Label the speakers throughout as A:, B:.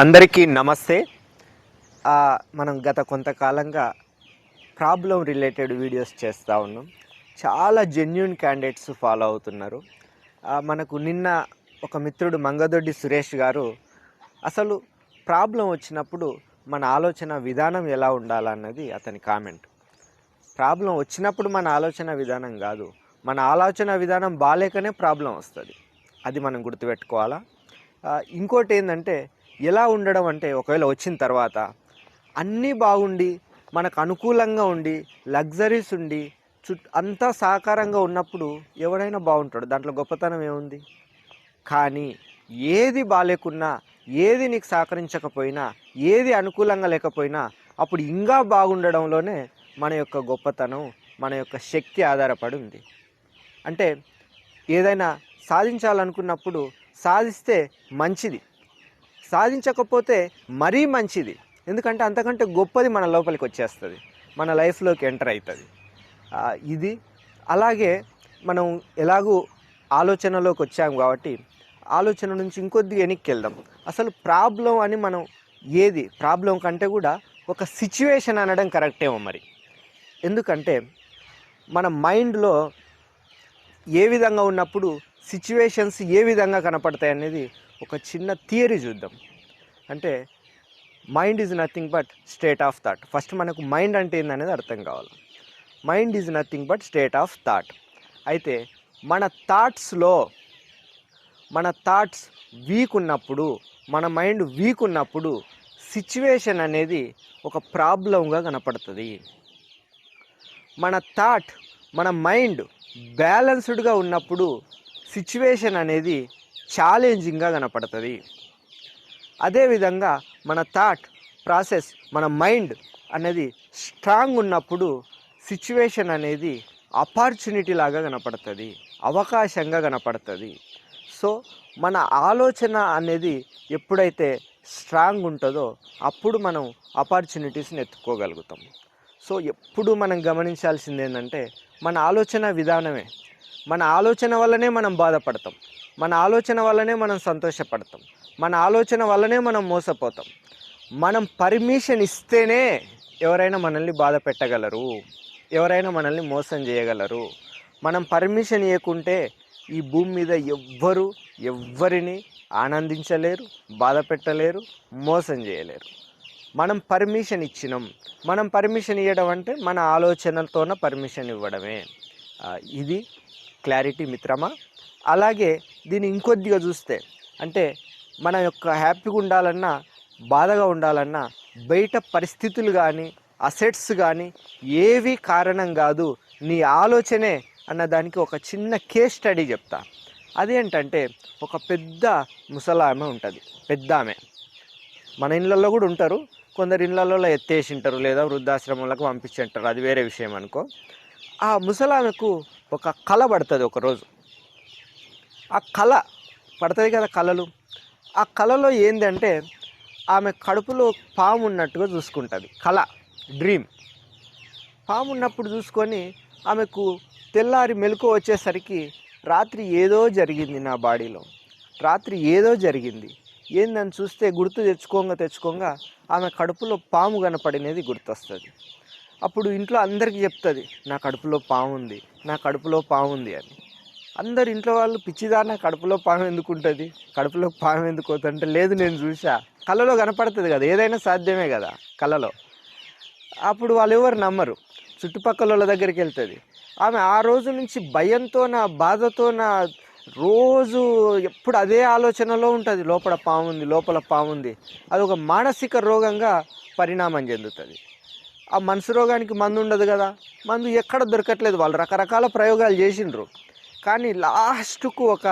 A: అందరికీ నమస్తే మనం గత కొంతకాలంగా ప్రాబ్లం రిలేటెడ్ వీడియోస్ చేస్తూ ఉన్నాం చాలా జెన్యున్ క్యాండిడేట్స్ ఫాలో అవుతున్నారు మనకు నిన్న ఒక మిత్రుడు మంగదొడ్డి సురేష్ గారు అసలు ప్రాబ్లం వచ్చినప్పుడు మన ఆలోచన విధానం ఎలా ఉండాలన్నది అతని కామెంట్ ప్రాబ్లం వచ్చినప్పుడు మన ఆలోచన విధానం కాదు మన ఆలోచన విధానం బాగాలేకనే ప్రాబ్లం వస్తుంది అది మనం గుర్తుపెట్టుకోవాలా ఇంకోటి ఏంటంటే ఎలా ఉండడం అంటే ఒకవేళ వచ్చిన తర్వాత అన్నీ బాగుండి మనకు అనుకూలంగా ఉండి లగ్జరీస్ ఉండి చుట్ అంతా సాకారంగా ఉన్నప్పుడు ఎవడైనా బాగుంటాడు దాంట్లో గొప్పతనం ఏముంది కానీ ఏది బాగాలేకున్నా ఏది నీకు సహకరించకపోయినా ఏది అనుకూలంగా లేకపోయినా అప్పుడు ఇంకా బాగుండడంలోనే మన యొక్క గొప్పతనం మన యొక్క శక్తి ఆధారపడి ఉంది అంటే ఏదైనా సాధించాలనుకున్నప్పుడు సాధిస్తే మంచిది సాధించకపోతే మరీ మంచిది ఎందుకంటే అంతకంటే గొప్పది మన లోపలికి వచ్చేస్తుంది మన లైఫ్లోకి ఎంటర్ అవుతుంది ఇది అలాగే మనం ఎలాగూ ఆలోచనలోకి వచ్చాము కాబట్టి ఆలోచన నుంచి ఇంకొద్ది వెనక్కి వెళ్దాం అసలు ప్రాబ్లం అని మనం ఏది ప్రాబ్లం కంటే కూడా ఒక సిచ్యువేషన్ అనడం కరెక్టేమో మరి ఎందుకంటే మన మైండ్లో ఏ విధంగా ఉన్నప్పుడు సిచ్యువేషన్స్ ఏ విధంగా కనపడతాయి అనేది ఒక చిన్న థియరీ చూద్దాం అంటే mind is nothing but state of thought first మనకు మైండ్ అంటే ఏందనేది అర్థం కావాలి mind is nothing but state of thought అయితే మన థాట్స్లో మన థాట్స్ వీక్ ఉన్నప్పుడు మన మైండ్ వీక్ ఉన్నప్పుడు సిచ్యువేషన్ అనేది ఒక ప్రాబ్లంగా కనపడుతుంది మన థాట్ మన మైండ్ బ్యాలెన్స్డ్గా ఉన్నప్పుడు సిచ్యువేషన్ అనేది ఛాలెంజింగ్గా కనపడుతుంది అదేవిధంగా మన థాట్ ప్రాసెస్ మన మైండ్ అనేది స్ట్రాంగ్ ఉన్నప్పుడు సిచ్యువేషన్ అనేది ఆపర్చునిటీ లాగా కనపడుతుంది అవకాశంగా కనపడుతుంది సో మన ఆలోచన అనేది ఎప్పుడైతే స్ట్రాంగ్ ఉంటుందో అప్పుడు మనం ఆపర్చునిటీస్ని ఎత్తుకోగలుగుతాం సో ఎప్పుడు మనం గమనించాల్సింది ఏంటంటే మన ఆలోచన విధానమే మన ఆలోచన వల్లనే మనం బాధపడతాం మన ఆలోచన వల్లనే మనం సంతోషపడతాం మన ఆలోచన వల్లనే మనం మోసపోతాం మనం పర్మిషన్ ఇస్తేనే ఎవరైనా మనల్ని బాధ పెట్టగలరు ఎవరైనా మనల్ని మోసం చేయగలరు మనం పర్మిషన్ ఇవ్వకుంటే ఈ భూమి మీద ఎవ్వరు ఎవ్వరిని ఆనందించలేరు బాధ పెట్టలేరు మోసం చేయలేరు మనం పర్మిషన్ ఇచ్చినాం మనం పర్మిషన్ ఇవ్వడం అంటే మన ఆలోచనలతోన పర్మిషన్ ఇవ్వడమే ఇది క్లారిటీ మిత్రమా అలాగే దీన్ని ఇంకొద్దిగా చూస్తే అంటే మన యొక్క హ్యాపీగా ఉండాలన్నా బాధగా ఉండాలన్నా బయట పరిస్థితులు కానీ అసెట్స్ కానీ ఏవి కారణం కాదు నీ ఆలోచనే అన్న దానికి ఒక చిన్న కేస్ స్టడీ చెప్తా అదేంటంటే ఒక పెద్ద ముసలామె ఉంటుంది పెద్ద ఆమె మన ఇళ్ళల్లో కూడా ఉంటారు కొందరు ఇళ్ళల్లో ఎత్తేసి ఉంటారు లేదా వృద్ధాశ్రమంలోకి ఉంటారు అది వేరే విషయం అనుకో ఆ ముసలామెకు ఒక కళ పడుతుంది ఒకరోజు ఆ కళ పడుతుంది కదా కళలు ఆ కళలో ఏంటంటే ఆమె కడుపులో పాము ఉన్నట్టుగా చూసుకుంటుంది కళ డ్రీమ్ పాము ఉన్నప్పుడు చూసుకొని ఆమెకు తెల్లారి మెలకు వచ్చేసరికి రాత్రి ఏదో జరిగింది నా బాడీలో రాత్రి ఏదో జరిగింది ఏందని చూస్తే గుర్తు తెచ్చుకోంగా తెచ్చుకోంగా ఆమె కడుపులో పాము కనపడినది గుర్తొస్తుంది అప్పుడు ఇంట్లో అందరికీ చెప్తుంది నా కడుపులో పాము ఉంది నా కడుపులో పాము ఉంది అని అందరు ఇంట్లో వాళ్ళు పిచ్చిదానా కడుపులో పాము ఎందుకు ఉంటుంది కడుపులో పాము ఎందుకు అవుతుంది అంటే లేదు నేను చూసా కళలో కనపడుతుంది కదా ఏదైనా సాధ్యమే కదా కళలో అప్పుడు వాళ్ళు ఎవరు నమ్మరు చుట్టుపక్కల వాళ్ళ దగ్గరికి వెళ్తుంది ఆమె ఆ రోజు నుంచి భయంతో నా బాధతో నా రోజు ఎప్పుడు అదే ఆలోచనలో ఉంటుంది లోపల పాముంది లోపల పాముంది అది ఒక మానసిక రోగంగా పరిణామం చెందుతుంది ఆ మనసు రోగానికి మందు ఉండదు కదా మందు ఎక్కడ దొరకట్లేదు వాళ్ళు రకరకాల ప్రయోగాలు చేసిండ్రు కానీ లాస్ట్కు ఒక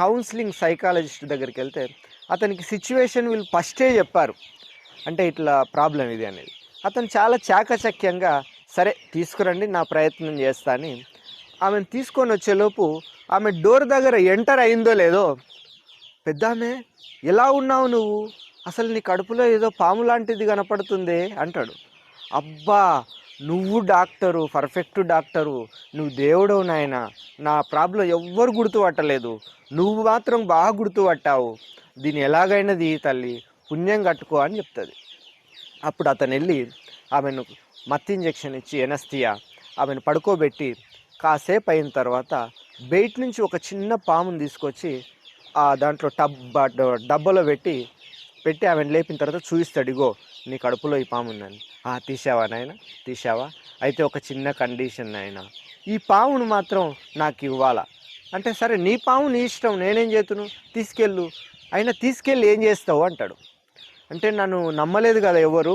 A: కౌన్సిలింగ్ సైకాలజిస్ట్ దగ్గరికి వెళ్తే అతనికి సిచ్యువేషన్ వీళ్ళు ఫస్టే చెప్పారు అంటే ఇట్లా ప్రాబ్లం ఇది అనేది అతను చాలా చాకచక్యంగా సరే తీసుకురండి నా ప్రయత్నం చేస్తా అని ఆమెను తీసుకొని వచ్చేలోపు ఆమె డోర్ దగ్గర ఎంటర్ అయిందో లేదో ఆమె ఎలా ఉన్నావు నువ్వు అసలు నీ కడుపులో ఏదో పాము లాంటిది కనపడుతుంది అంటాడు అబ్బా నువ్వు డాక్టరు పర్ఫెక్ట్ డాక్టరు నువ్వు దేవుడు నాయన నా ప్రాబ్లం ఎవ్వరు గుర్తుపట్టలేదు నువ్వు మాత్రం బాగా గుర్తుపట్టావు దీన్ని ఎలాగైనా దీ తల్లి పుణ్యం కట్టుకో అని చెప్తుంది అప్పుడు అతను వెళ్ళి ఆమెను మత్తి ఇంజెక్షన్ ఇచ్చి ఎనస్థియా ఆమెను పడుకోబెట్టి కాసేపు అయిన తర్వాత బయట నుంచి ఒక చిన్న పామును తీసుకొచ్చి ఆ దాంట్లో టబ్ డబ్బలో పెట్టి పెట్టి ఆమెను లేపిన తర్వాత చూపిస్తాడు ఇగో నీ కడుపులో ఈ పాము ఉందని తీసావా నాయన తీసావా అయితే ఒక చిన్న కండిషన్ నాయన ఈ పావును మాత్రం నాకు ఇవ్వాలా అంటే సరే నీ పాము నీ ఇష్టం నేనేం చేతును తీసుకెళ్ళు అయినా తీసుకెళ్ళి ఏం చేస్తావు అంటాడు అంటే నన్ను నమ్మలేదు కదా ఎవరు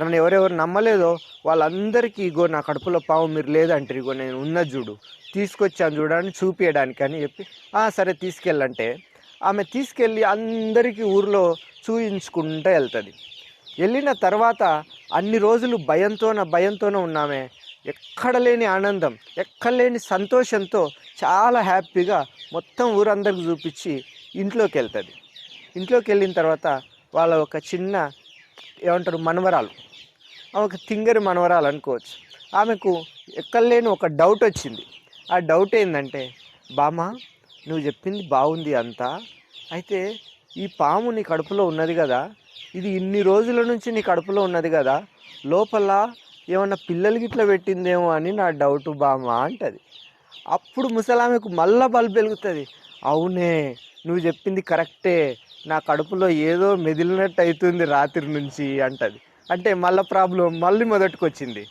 A: నన్ను ఎవరెవరు నమ్మలేదో వాళ్ళందరికీ ఇగో నా కడుపులో పావు మీరు లేదంటారు ఇగో నేను ఉన్న చూడు తీసుకొచ్చాను చూడని చూపించడానికి అని చెప్పి సరే తీసుకెళ్ళంటే ఆమె తీసుకెళ్ళి అందరికీ ఊరిలో చూయించుకుంటూ వెళ్తుంది వెళ్ళిన తర్వాత అన్ని రోజులు భయంతోన భయంతోన ఉన్నామే ఎక్కడ లేని ఆనందం ఎక్కడ లేని సంతోషంతో చాలా హ్యాపీగా మొత్తం ఊరందరికి చూపించి ఇంట్లోకి వెళ్తుంది ఇంట్లోకి వెళ్ళిన తర్వాత వాళ్ళ ఒక చిన్న ఏమంటారు మనవరాలు ఒక తింగరి మనవరాలు అనుకోవచ్చు ఆమెకు ఎక్కడ లేని ఒక డౌట్ వచ్చింది ఆ డౌట్ ఏంటంటే బామ్మ నువ్వు చెప్పింది బాగుంది అంతా అయితే ఈ పాము నీ కడుపులో ఉన్నది కదా ఇది ఇన్ని రోజుల నుంచి నీ కడుపులో ఉన్నది కదా లోపల ఏమన్నా పిల్లలు గిట్ల పెట్టిందేమో అని నా డౌట్ బామ్మ అంటది అప్పుడు ముసలామెకు మళ్ళా బల్బు వెలుగుతుంది అవునే నువ్వు చెప్పింది కరెక్టే నా కడుపులో ఏదో మెదిలినట్టు అవుతుంది రాత్రి నుంచి అంటది అంటే మళ్ళీ ప్రాబ్లం మళ్ళీ మొదటికి వచ్చింది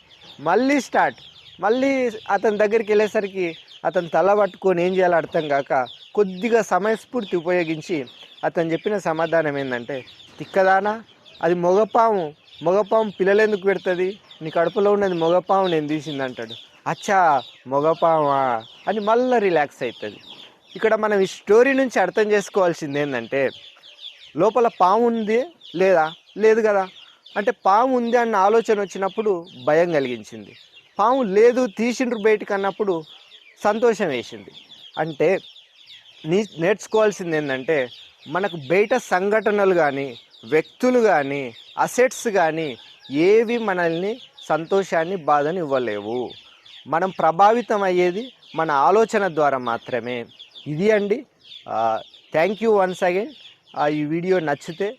A: మళ్ళీ స్టార్ట్ మళ్ళీ అతని దగ్గరికి వెళ్ళేసరికి అతను తల పట్టుకొని ఏం చేయాలో అర్థం కాక కొద్దిగా సమయస్ఫూర్తి ఉపయోగించి అతను చెప్పిన సమాధానం ఏంటంటే తిక్కదానా అది మొగపాము మొగపాము పిల్లలు ఎందుకు పెడుతుంది నీ కడుపులో ఉన్నది మొగపాము నేను తీసింది అంటాడు అచ్చా మొగపామా అని మళ్ళీ రిలాక్స్ అవుతుంది ఇక్కడ మనం ఈ స్టోరీ నుంచి అర్థం చేసుకోవాల్సింది ఏంటంటే లోపల పాము ఉంది లేదా లేదు కదా అంటే పాము ఉంది అన్న ఆలోచన వచ్చినప్పుడు భయం కలిగించింది పాము లేదు తీసిండ్రు బయటకు అన్నప్పుడు సంతోషం వేసింది అంటే నీ నేర్చుకోవాల్సింది ఏంటంటే మనకు బయట సంఘటనలు కానీ వ్యక్తులు కానీ అసెట్స్ కానీ ఏవి మనల్ని సంతోషాన్ని బాధని ఇవ్వలేవు మనం ప్రభావితం అయ్యేది మన ఆలోచన ద్వారా మాత్రమే ఇది అండి థ్యాంక్ యూ వన్స్ అగైన్ ఈ వీడియో నచ్చితే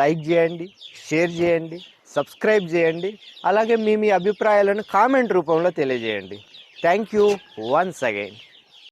A: లైక్ చేయండి షేర్ చేయండి సబ్స్క్రైబ్ చేయండి అలాగే మీ మీ అభిప్రాయాలను కామెంట్ రూపంలో తెలియజేయండి థ్యాంక్ యూ వన్స్ అగైన్